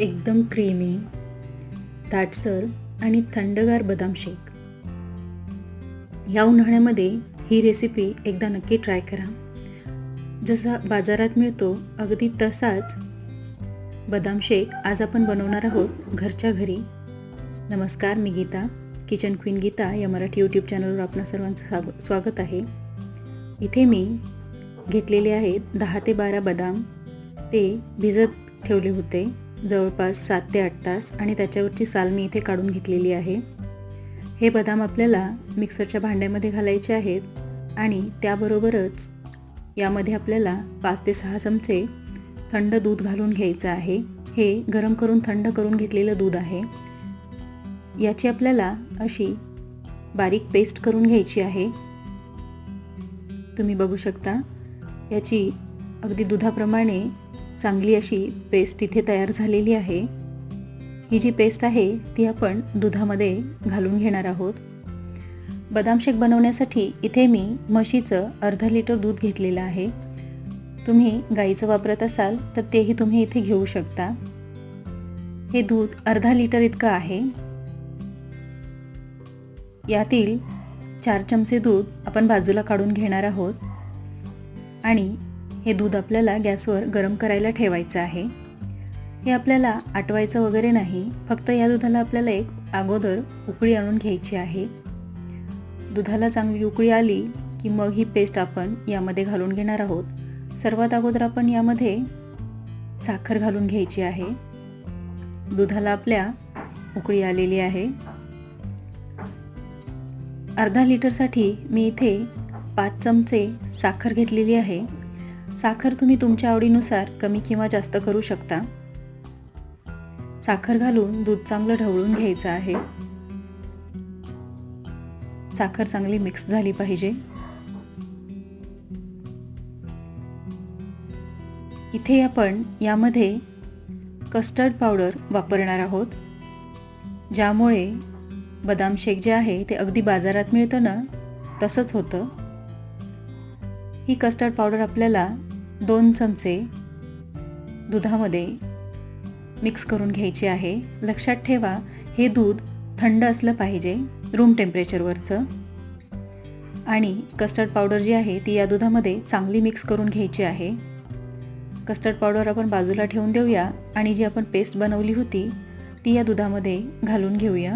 एकदम क्रीमी दाटसर आणि थंडगार बदाम शेक. या उन्हाळ्यामध्ये ही रेसिपी एकदा नक्की ट्राय करा. जसा बाजारात मिळतो अगदी तसाच बदाम शेक आज आपण बनवणार आहोत घरच्या घरी. नमस्कार मी गीता किचन क्वीन गीता या मराठी यूट्यूब चॅनलवर आपणा सर्वांचं स्वाग स्वागत आहे. इथे मी घेतलेले आहेत दहा ते बारा बदाम. ते भिजत ठेवले होते. जवळपास सात ते आठ तास आणि त्याच्यावरची साल मी इथे काढून घेतलेली आहे. हे बदाम आपल्याला मिक्सरच्या भांड्यामध्ये घालायचे आहेत आणि त्याबरोबरच यामध्ये आपल्याला पाच ते सहा चमचे थंड दूध घालून घ्यायचं आहे. हे गरम करून थंड करून घेतलेलं दूध आहे. याची आपल्याला अशी बारीक पेस्ट करून घ्यायची आहे. तुम्ही बघू शकता. याची अगदी दुधाप्रमाणे चांगली अशी पेस्ट इथे तयार झालेली आहे. ही जी पेस्ट आहे ती आपण दुधामध्ये घालून घेणार आहोत. बदाम शेक बनवण्यासाठी इथे मी म्हशीचं अर्धा लिटर दूध घेतलेलं आहे. तुम्ही गाईचं वापरत असाल तर तेही तुम्ही इथे घेऊ शकता. हे दूध अर्धा लिटर इतकं आहे. यातील चार चमचे दूध आपण बाजूला काढून घेणार आहोत. आणि हे दूध आपल्याला गॅसवर गरम करायला ठेवायचं आहे. हे आपल्याला आटवायचं वगैरे नाही फक्त या दुधाला आपल्याला एक अगोदर उकळी आणून घ्यायची आहे. दुधाला चांगली उकळी आली की मग ही पेस्ट आपण यामध्ये घालून घेणार आहोत. सर्वात अगोदर आपण यामध्ये साखर घालून घ्यायची आहे. दुधाला आपल्या उकळी आलेली आहे. अर्धा लिटरसाठी मी इथे पाच चमचे साखर घेतलेली आहे. साखर तुम्ही तुमच्या आवडीनुसार कमी किंवा जास्त करू शकता. साखर घालून दूध चांगलं ढवळून घ्यायचं आहे. साखर चांगली मिक्स झाली पाहिजे. इथे आपण यामध्ये कस्टर्ड पावडर वापरणार आहोत. ज्यामुळे बदाम शेक जे आहे ते अगदी बाजारात मिळतं ना? तसंच होतं. ही कस्टर्ड पावडर आपल्याला दोन चमचे दुधामध्ये मिक्स करून घ्यायची आहे. लक्षात ठेवा हे दूध थंड असलं पाहिजे रूम टेम्परेचरवरचं आणि कस्टर्ड पावडर जी आहे ती या दुधामध्ये चांगली मिक्स करून घ्यायची आहे. कस्टर्ड पावडर आपण बाजूला ठेवून देऊया आणि जी आपण पेस्ट बनवली होती ती या दुधामध्ये घालून घेऊया.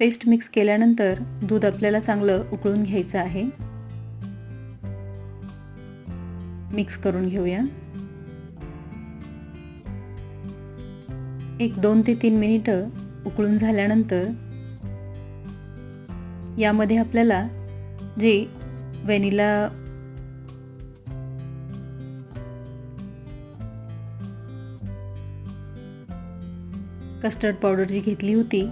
पेस्ट मिक्स केल्यानंतर दूध आपल्याला चांगलं उकळून घ्यायचं आहे. मिक्स करून घेऊया. एक दोन ते तीन मिनिटं उकळून झाल्यानंतर यामध्ये आपल्याला जे व्हॅनिला कस्टर्ड पावडर जी घेतली होती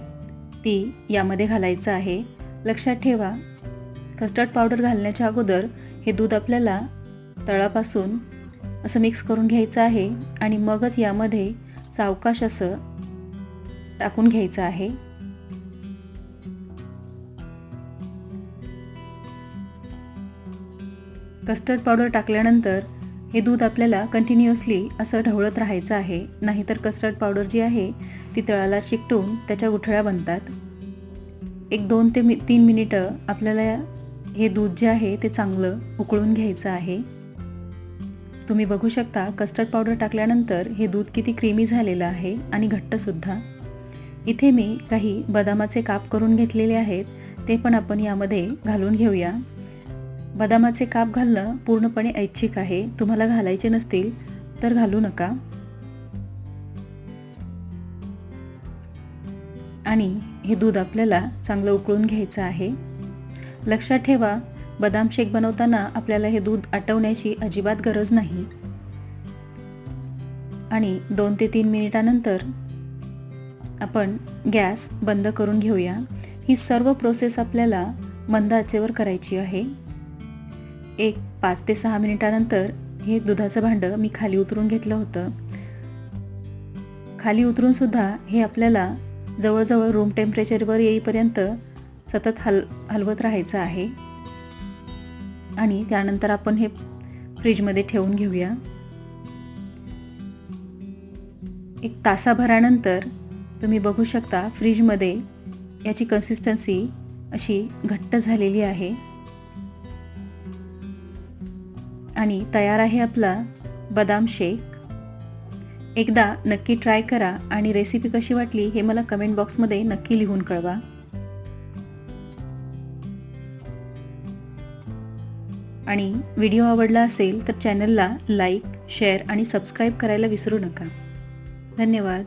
ती यामध्ये घालायचं आहे. लक्षात ठेवा कस्टर्ड पावडर घालण्याच्या अगोदर हे दूध आपल्याला तळापासून असं मिक्स करून घ्यायचं आहे आणि मगच यामध्ये सावकाश असं टाकून घ्यायचं आहे. कस्टर्ड पावडर टाकल्यानंतर हे दूध आपल्याला कंटिन्युअसली असं ढवळत राहायचं आहे. नाहीतर कस्टर्ड पावडर जी आहे ती तळाला चिकटून त्याच्या गुठळ्या बनतात. एक दोन ते मी तीन मिनिटं आपल्याला हे दूध जे आहे ते चांगलं उकळून घ्यायचं आहे. तुम्ही बघू शकता कस्टर्ड पावडर टाकल्यानंतर हे दूध किती क्रीमी झालेलं आहे आणि घट्टसुद्धा इथे मी काही बदामाचे काप करून घेतलेले आहेत ते पण आपण यामध्ये घालून घेऊया. बदामाचे काप घालणं पूर्णपणे ऐच्छिक आहे तुम्हाला घालायचे नसतील तर घालू नका. आणि हे दूध आपल्याला चांगलं उकळून घ्यायचं आहे. लक्षात ठेवा बदाम शेक बनवताना आपल्याला हे दूध आटवण्याची अजिबात गरज नाही. आणि दोन ते तीन मिनिटानंतर आपण गॅस बंद करून घेऊया. ही सर्व प्रोसेस आपल्याला मंद आचेवर करायची आहे. एक पाच ते सहा मिनिटानंतर हे दुधाचं भांडं मी खाली उतरून घेतलं होतं. खाली उतरून सुद्धा हे आपल्याला जवळजवळ रूम टेम्परेचरवर येईपर्यंत सतत हल हलवत राहायचं आहे. आणि त्यानंतर आपण हे फ्रीजमध्ये ठेवून घेऊया. एक तासाभरानंतर तुम्ही बघू शकता फ्रीजमध्ये याची कन्सिस्टन्सी अशी घट्ट झालेली आहे. आणि तयार आहे आपला बदाम शेक. एकदा नक्की ट्राय करा आणि रेसिपी कशी वाटली हे मला कमेंट बॉक्समध्ये नक्की लिहून कळवा. आणि व्हिडिओ आवडला असेल तर चॅनलला लाईक शेअर आणि सबस्क्राईब करायला विसरू नका. धन्यवाद.